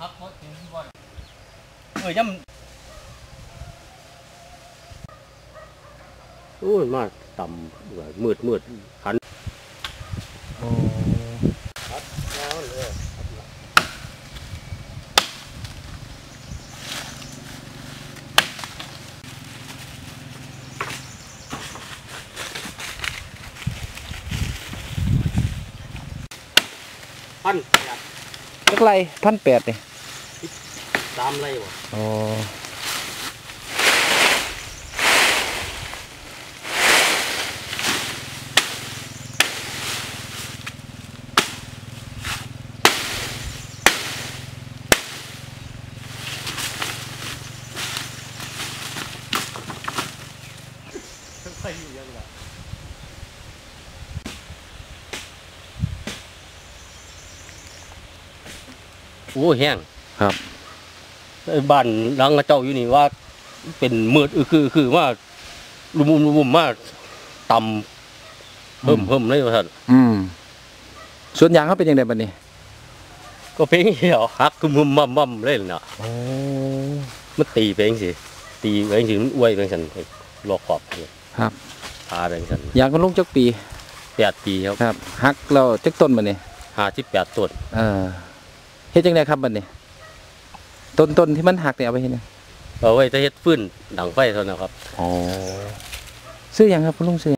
พักเพราะเห็ จักไรพันแปดนี่สามไรวะโอ้ใส่อยู่ยังไง อ้แห้งครับไอ้บ้านหลังกระเจ้าอยู่นี่ว่า เป็นมืดอือคือคือว่าลุมลุมลุมมาต่ำเพิ่มเพิ่มเลยว่าท่านอืมส่วนยางเขาเป็นยังไงบัดนี้ ก็เพลงเหี่ยวฮักคือมุมมั่มมั่มเลยน่ะโอ้มันตีเพลงสิตีเพลงสิมันอวยเพลงสันรอขอบเนี่ยครับพาเพลงสันยางเขาลงจักปีแปดปีครับครับหักเราจักต้นบัดนี้ห้าสิบแปดต้นเออเฮ็ดจังไดครับบัดนี้ ต้นต้นที่มันหักเนี่ยเอาไปเฮ็ดหยังเอาไว้จะเฮ็ดฟื้นดังไฟเท่านั้นครับ อ๋อซื้อหยังครับคุณลุงซื้อ